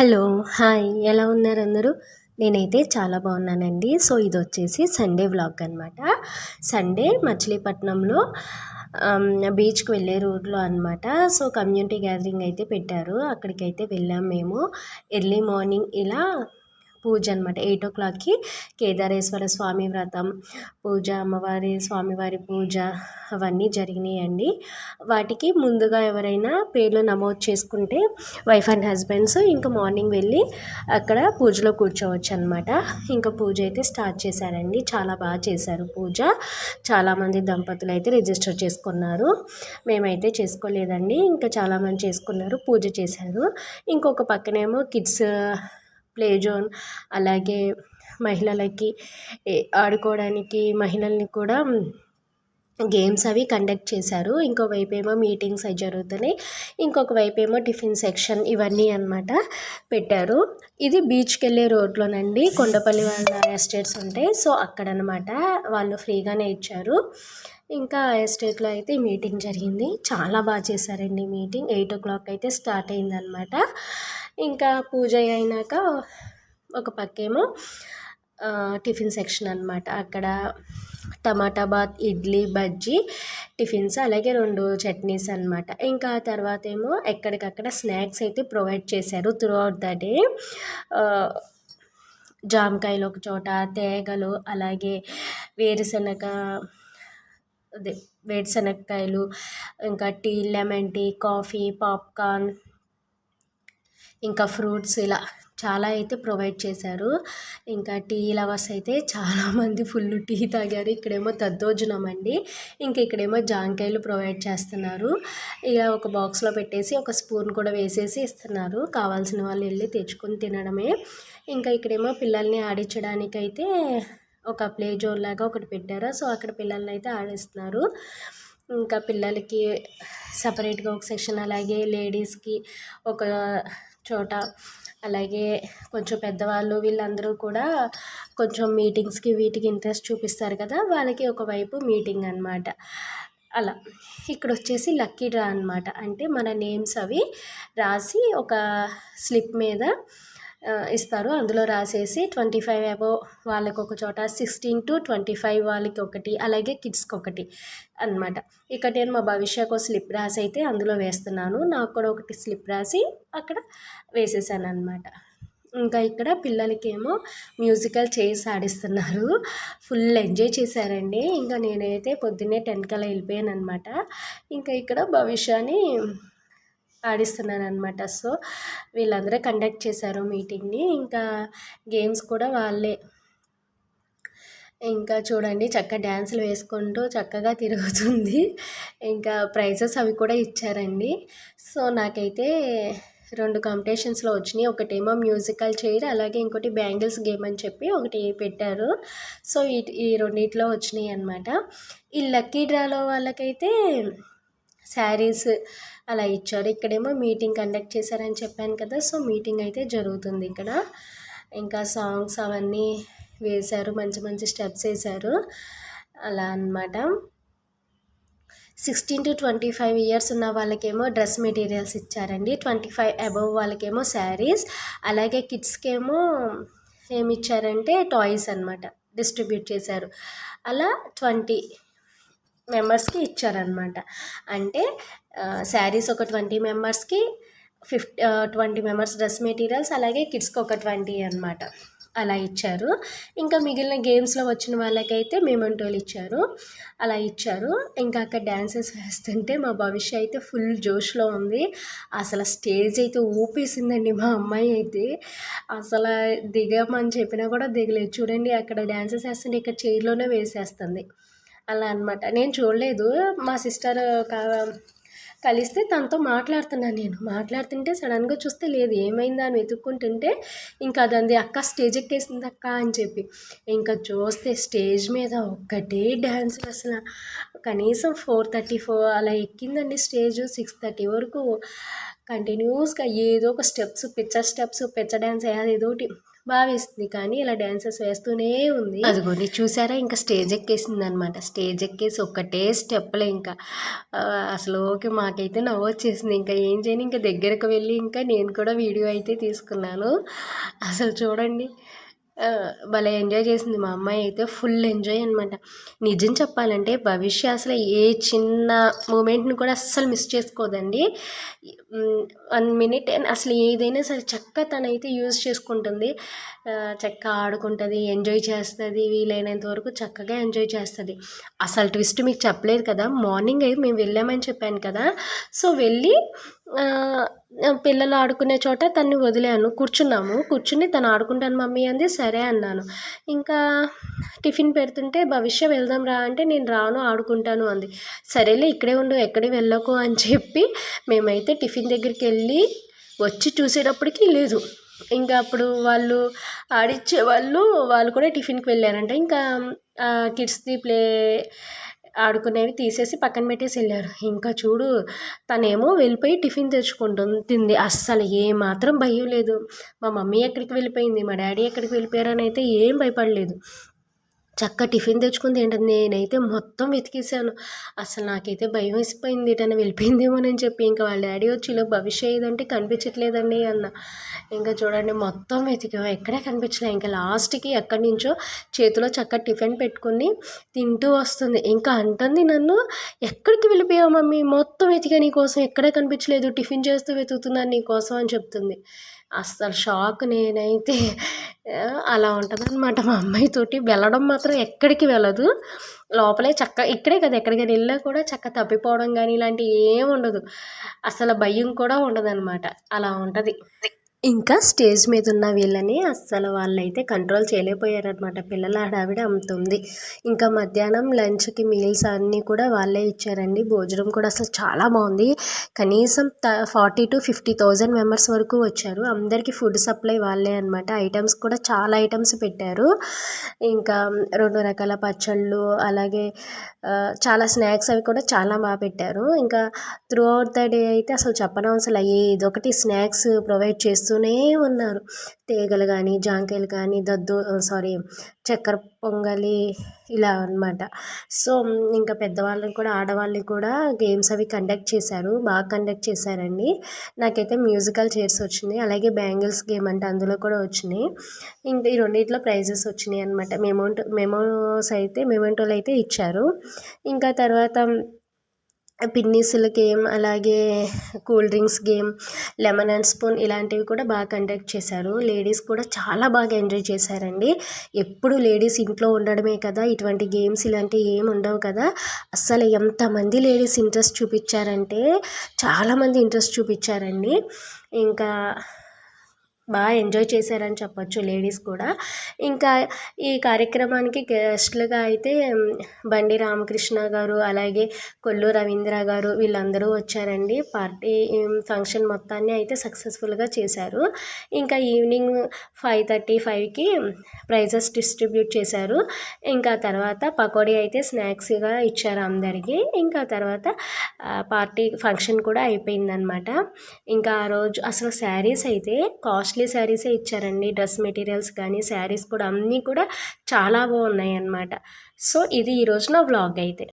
Hello hi. ఎలా ఉన్నారు అందరూ? నేనైతే చాలా బాగున్నానండి. సో ఇది వచ్చేసి సండే వ్లాగ్ అనమాట సండే మచిలీపట్నంలో బీచ్కి వెళ్ళే రోడ్లో అనమాట సో కమ్యూనిటీ గ్యాదరింగ్ అయితే పెట్టారు. అక్కడికైతే వెళ్ళాం మేము. ఎర్లీ మార్నింగ్ ఇలా పూజ అనమాట ఎయిట్ ఓ క్లాక్కి కేదారేశ్వర స్వామి వ్రతం పూజ అమ్మవారి స్వామివారి పూజ అవన్నీ జరిగినాయండి. వాటికి ముందుగా ఎవరైనా పేర్లు నమోదు చేసుకుంటే వైఫ్ అండ్ హస్బెండ్స్ ఇంకా మార్నింగ్ వెళ్ళి అక్కడ పూజలో కూర్చోవచ్చు అనమాట ఇంకా పూజ అయితే స్టార్ట్ చేశారండి. చాలా బాగా చేశారు పూజ. చాలామంది దంపతులు అయితే రిజిస్టర్ చేసుకున్నారు. మేమైతే చేసుకోలేదండి. ఇంకా చాలామంది చేసుకున్నారు పూజ చేశారు. ఇంకొక పక్కనేమో కిడ్స్ ప్లే జోన్ అలాగే మహిళలకి ఆడుకోవడానికి మహిళల్ని కూడా గేమ్స్ అవి కండక్ట్ చేశారు. ఇంకోవైపు ఏమో మీటింగ్స్ అవి జరుగుతున్నాయి. ఇంకొక వైపు ఏమో టిఫిన్ సెక్షన్ ఇవన్నీ అనమాట పెట్టారు. ఇది బీచ్కి వెళ్ళే రోడ్లోనండి. కొండపల్లి వాళ్ళ ఎస్టేట్స్ ఉంటాయి. సో అక్కడ అనమాట వాళ్ళు ఫ్రీగానే ఇచ్చారు. ఇంకా ఎస్టేట్లో అయితే మీటింగ్ జరిగింది. చాలా బాగా చేశారండి మీటింగ్. ఎయిట్ ఓ క్లాక్ అయితే స్టార్ట్ అయిందనమాట ఇంకా పూజ అయినాక ఒక పక్కేమో టిఫిన్ సెక్షన్ అనమాట అక్కడ tomato bath idli bajji tiffins అలాగే రెండు చట్నీస్ అనమాట ఇంకా తర్వాత ఏమో ఎక్కడికక్కడ స్నాక్స్ అయితే ప్రొవైడ్ చేశారు త్రూ అవుట్ ద డే. జామకాయలు ఒక చోట తేగలు అలాగే వేరుశనగ అదే వేరుశనగకాయలు ఇంకా tea lemon tea coffee popcorn ఇంకా ఫ్రూట్స్ ఇలా చాలా అయితే ప్రొవైడ్ చేశారు. ఇంకా టీ లవర్స్ అయితే చాలామంది ఫుల్ టీ తాగారు. ఇక్కడేమో దద్దోజనం అండి. ఇంకా ఇక్కడేమో జాంకాయలు ప్రొవైడ్ చేస్తున్నారు. ఇక ఒక బాక్స్లో పెట్టేసి ఒక స్పూన్ కూడా వేసేసి ఇస్తున్నారు. కావాల్సిన వాళ్ళు వెళ్ళి తెచ్చుకొని తినడమే. ఇంకా ఇక్కడేమో పిల్లల్ని ఆడించడానికైతే ఒక ప్లే జోన్ లాగా ఒకటి పెట్టారు. సో అక్కడ పిల్లల్ని అయితే ఆడిస్తున్నారు. ఇంకా పిల్లలకి సపరేట్గా ఒక సెక్షన్ అలాగే లేడీస్కి ఒక చోట. అలాగే కొంచెం పెద్దవాళ్ళు వీళ్ళందరూ కూడా కొంచెం మీటింగ్స్కి వీటికి ఇంట్రెస్ట్ చూపిస్తారు కదా వాళ్ళకి ఒకవైపు మీటింగ్ అనమాట అలా. ఇక్కడ వచ్చేసి లక్కీ డ్రా అనమాట అంటే మన నేమ్స్ అవి రాసి ఒక స్లిప్ మీద ఇస్తారు. అందులో రాసేసి ట్వంటీ ఫైవ్ అబో వాళ్ళకి ఒక చోట సిక్స్టీన్ టు ట్వంటీ ఫైవ్ వాళ్ళకి ఒకటి అలాగే కిడ్స్కి ఒకటి అనమాట ఇక్కడ నేను మా భవిష్యకు స్లిప్ రాసి అయితే అందులో వేస్తున్నాను. నాకు కూడా ఒకటి స్లిప్ రాసి అక్కడ వేసేసాను అనమాట ఇంకా ఇక్కడ పిల్లలకి ఏమో మ్యూజికల్ చైర్స్ ఆడిస్తున్నారు. ఫుల్ ఎంజాయ్ చేశారండి. ఇంకా నేనైతే పొద్దున్నే టెన్ కల్లా వెళ్ళిపోయాను అనమాట ఇంకా ఇక్కడ భవిష్యాన్ని ఆడిస్తున్నాను అనమాట సో వీళ్ళందరూ కండక్ట్ చేశారు మీటింగ్ని. ఇంకా గేమ్స్ కూడా వాళ్ళే. ఇంకా చూడండి చక్కగా డ్యాన్సులు వేసుకుంటూ చక్కగా తిరుగుతుంది. ఇంకా ప్రైజెస్ అవి కూడా ఇచ్చారండి. సో నాకైతే రెండు కాంపిటీషన్స్లో వచ్చినాయి. ఒకటేమో మ్యూజికల్ చైర్ అలాగే ఇంకోటి బ్యాంగిల్స్ గేమ్ అని చెప్పి ఒకటి పెట్టారు. సో ఈ ఈ రెండిట్లో వచ్చినాయి అనమాట ఈ లక్కీ డ్రాలో వాళ్ళకైతే శారీస్ అలా ఇచ్చారు ఇక్కడేమో మీటింగ్ కండక్ట్ చేశారని చెప్పాను కదా సో మీటింగ్ అయితే జరుగుతుంది ఇక్కడ. ఇంకా సాంగ్స్ అవన్నీ వేశారు మంచి మంచి స్టెప్స్ వేశారు. అలా అనమాట sixteen to twenty five years ఉన్న వాళ్ళకేమో డ్రెస్ మెటీరియల్స్ ఇచ్చారండి. ట్వంటీ ఫైవ్ అబవ్ వాళ్ళకేమో శారీస్. అలాగే కిడ్స్కేమో ఏమి ఇచ్చారంటే టాయ్స్ అనమాట డిస్ట్రిబ్యూట్ చేశారు. అలా ట్వంటీ మెంబర్స్కి ఇచ్చారనమాట అంటే శారీస్ ఒక ట్వంటీ మెంబర్స్కి fifty twenty members dress materials అలాగే కిడ్స్కి ఒక ట్వంటీ అనమాట అలా ఇచ్చారు. ఇంకా మిగిలిన గేమ్స్లో వచ్చిన వాళ్ళకైతే మేమంటోలు ఇచ్చారు. అలా ఇచ్చారు. ఇంకా అక్కడ డ్యాన్సెస్ వేస్తుంటే మా భవిష్య అయితే ఫుల్ జోష్లో ఉంది. అసలు స్టేజ్ అయితే ఊపేసిందండి మా అమ్మాయి అయితే. అసలు దిగమని చెప్పినా కూడా దిగలేదు. చూడండి అక్కడ డ్యాన్సెస్ వేస్తుంటే ఇక్కడ చైర్లోనే వేసేస్తుంది. అలా అనమాట నేను చూడలేదు. మా సిస్టర్ కలిస్తే తనతో మాట్లాడుతున్నాను నేను. మాట్లాడుతుంటే సడన్గా చూస్తే లేదు. ఏమైందా? అని వెతుక్కుంటుంటే ఇంకా అదంది అక్క స్టేజ్ ఎక్కేసింది అక్క అని చెప్పి. ఇంకా చూస్తే స్టేజ్ మీద ఒక్కటే డ్యాన్స్ అసలు. కనీసం ఫోర్ థర్టీ ఫోర్ అలా ఎక్కిందండి స్టేజ్. సిక్స్ థర్టీ వరకు కంటిన్యూస్గా ఏదో ఒక స్టెప్స్ పిచ్చర్ స్టెప్స్ పిచ్చ డ్యాన్స్ ఏదో ఒకటి. భావిస్తుంది కానీ ఇలా డ్యాన్సెస్ వేస్తూనే ఉంది. అదిగోని చూసారా? ఇంకా స్టేజ్ ఎక్కేసింది అనమాట స్టేజ్ ఎక్కేసి ఒక్కటే స్టెప్లే ఇంకా. అసలు ఓకే మాకైతే నవ్వు వచ్చేసింది. ఇంకా ఏం చేయని? ఇంకా దగ్గరకు వెళ్ళి ఇంకా నేను కూడా వీడియో అయితే తీసుకున్నాను. అసలు చూడండి. భలే ఎంజాయ్ చేసింది మా అమ్మాయి అయితే. ఫుల్ ఎంజాయ్ అనమాట నిజం చెప్పాలంటే భవిష్య అసలు ఏ చిన్న మూమెంట్ని కూడా అస్సలు మిస్ చేసుకోదండి. వన్ మినిట్ అసలు ఏదైనా సరే చక్క తనైతే యూజ్ చేసుకుంటుంది. చక్క ఆడుకుంటుంది ఎంజాయ్ చేస్తుంది వీలైనంత వరకు చక్కగా ఎంజాయ్ చేస్తుంది. అసలు ట్విస్ట్ మీకు చెప్పలేదు కదా మార్నింగ్ అయి మేము వెళ్ళామని చెప్పాను కదా. సో వెళ్ళి పిల్లలు ఆడుకునే చోట తన్ని వదిలాను కూర్చున్నాము. కూర్చుని తను ఆడుకుంటాను మమ్మీ అంది. సరే అన్నాను. ఇంకా టిఫిన్ పెడుతుంటే భవిష్య వెళ్దాం రా అంటే నేను రాను ఆడుకుంటాను అంది. సరేలే ఇక్కడే ఉండు ఎక్కడికి వెళ్ళకు అని చెప్పి మేమైతే టిఫిన్ దగ్గరికి వెళ్ళి వచ్చి చూసేటప్పటికి లేదు. ఇంకా అప్పుడు వాళ్ళు ఆడిచ్చే వాళ్ళు వాళ్ళు కూడా టిఫిన్కి వెళ్ళారంట. ఇంకా కిడ్స్ది ప్లే ఆడుకునేవి తీసేసి పక్కన పెట్టేసి వెళ్ళారు. ఇంకా చూడు తనేమో వెళ్ళిపోయి టిఫిన్ తెచ్చుకుంటుంది అస్సలు ఏమాత్రం భయం లేదు. మా మమ్మీ ఎక్కడికి వెళ్ళిపోయింది మా డాడీ ఎక్కడికి వెళ్ళిపోయారని అయితే ఏం భయపడలేదు. చక్క టిఫిన్ తెచ్చుకుంది. ఏంటంటే నేనైతే మొత్తం వెతికేసాను అసలు నాకైతే భయం వేసిపోయింది. ఇటన వెళ్ళిపోయిందేమోనని చెప్పి ఇంకా వాళ్ళ డాడీ వచ్చి ఇలా భవిష్య ఏదంటే కనిపించట్లేదండి అన్న. ఇంకా చూడండి మొత్తం వెతికాం. ఎక్కడే కనిపించలే. ఇంకా లాస్ట్కి ఎక్కడి నుంచో చేతిలో చక్క టిఫిన్ పెట్టుకుని తింటూ వస్తుంది. ఇంకా అంటుంది నన్ను ఎక్కడికి వెళ్ళిపోయావు మమ్మీ? మొత్తం వెతికా నీ కోసం. ఎక్కడే కనిపించలేదు. టిఫిన్ చేస్తూ వెతుకుతున్నాను నీ కోసం అని చెప్తుంది. అస్సలు షాక్ నేనైతే అలా ఉంటుందన్నమాట మా అమ్మాయితోటి. వెళ్ళడం మాత్రం ఎక్కడికి వెళ్ళదు. లోపలే చక్క ఇక్కడే కదా ఎక్కడికైనా వెళ్ళినా కూడా చక్క తప్పిపోవడం కానీ ఇలాంటివి ఏమి ఉండదు. అసలు భయం కూడా ఉండదన్నమాట. అలా ఉంటుంది. ఇంకా స్టేజ్ మీద ఉన్న వీళ్ళని అస్సలు వాళ్ళైతే కంట్రోల్ చేయలేకపోయారనమాట పిల్లల హడావిడి అమ్ముతుంది. ఇంకా మధ్యాహ్నం లంచ్కి మీల్స్ అన్నీ కూడా వాళ్ళే ఇచ్చారండి. భోజనం కూడా అసలు చాలా బాగుంది. కనీసం forty to fifty thousand members వరకు వచ్చారు. అందరికీ ఫుడ్ సప్లై వాళ్ళే అనమాట ఐటమ్స్ కూడా చాలా ఐటమ్స్ పెట్టారు. ఇంకా రెండు రకాల పచ్చళ్ళు అలాగే చాలా స్నాక్స్ అవి కూడా చాలా బాగా పెట్టారు. ఇంకా త్రూ అవుట్ ద డే అయితే అసలు చెప్పనవసరం ఇదొకటి స్నాక్స్ ప్రొవైడ్ చేస్తూ చేస్తూనే ఉన్నారు. తీగలు కానీ జాంకాయలు కానీ దద్దు సారీ చక్కెర పొంగలి ఇలా అనమాట సో ఇంకా పెద్దవాళ్ళని కూడా ఆడవాళ్ళని కూడా గేమ్స్ అవి కండక్ట్ చేశారు. బాగా కండక్ట్ చేశారండి. నాకైతే మ్యూజికల్ చైర్స్ వచ్చింది అలాగే బ్యాంగిల్స్ గేమ్ అంటే అందులో కూడా వచ్చినాయి. ఇంకా ఈ రెండింటిలో ప్రైజెస్ వచ్చినాయి అనమాట మెమోంటో మెమోస్ అయితే మెమోంటోలు అయితే ఇచ్చారు. ఇంకా తర్వాత పిన్నీసుల గేమ్ అలాగే cool drinks game lemon and spoon ఇలాంటివి కూడా బాగా కండక్ట్ చేశారు. లేడీస్ కూడా చాలా బాగా ఎంజాయ్ చేశారండి. ఎప్పుడు లేడీస్ ఇంట్లో ఉండడమే కదా ఇటువంటి గేమ్స్ ఇలాంటివి ఏమి ఉండవు కదా. అస్సలు ఎంతమంది లేడీస్ ఇంట్రెస్ట్ చూపించారంటే చాలామంది ఇంట్రెస్ట్ చూపించారండి. ఇంకా బాగా ఎంజాయ్ చేశారని చెప్పొచ్చు లేడీస్ కూడా. ఇంకా ఈ కార్యక్రమానికి గెస్ట్లుగా అయితే బండి రామకృష్ణ గారు అలాగే కొల్లు రవీంద్ర గారు వీళ్ళందరూ వచ్చారండి. పార్టీ ఫంక్షన్ మొత్తాన్ని అయితే సక్సెస్ఫుల్గా చేశారు. ఇంకా ఈవినింగ్ ఫైవ్ థర్టీ ఫైవ్కి ప్రైజెస్ డిస్ట్రిబ్యూట్ చేశారు. ఇంకా తర్వాత పకోడీ అయితే స్నాక్స్గా ఇచ్చారు అందరికీ. ఇంకా తర్వాత పార్టీ ఫంక్షన్ కూడా అయిపోయిందనమాట ఇంకా ఆ రోజు అసలు శారీస్ అయితే కాస్ట్లీ కాస్ట్లీ శారీసే ఇచ్చారండి. డ్రెస్ మెటీరియల్స్ కానీ శారీస్ కూడా అన్నీ కూడా చాలా బాగున్నాయి అన్నమాట సో ఇది ఈరోజు నా వ్లాగ్ అయితే.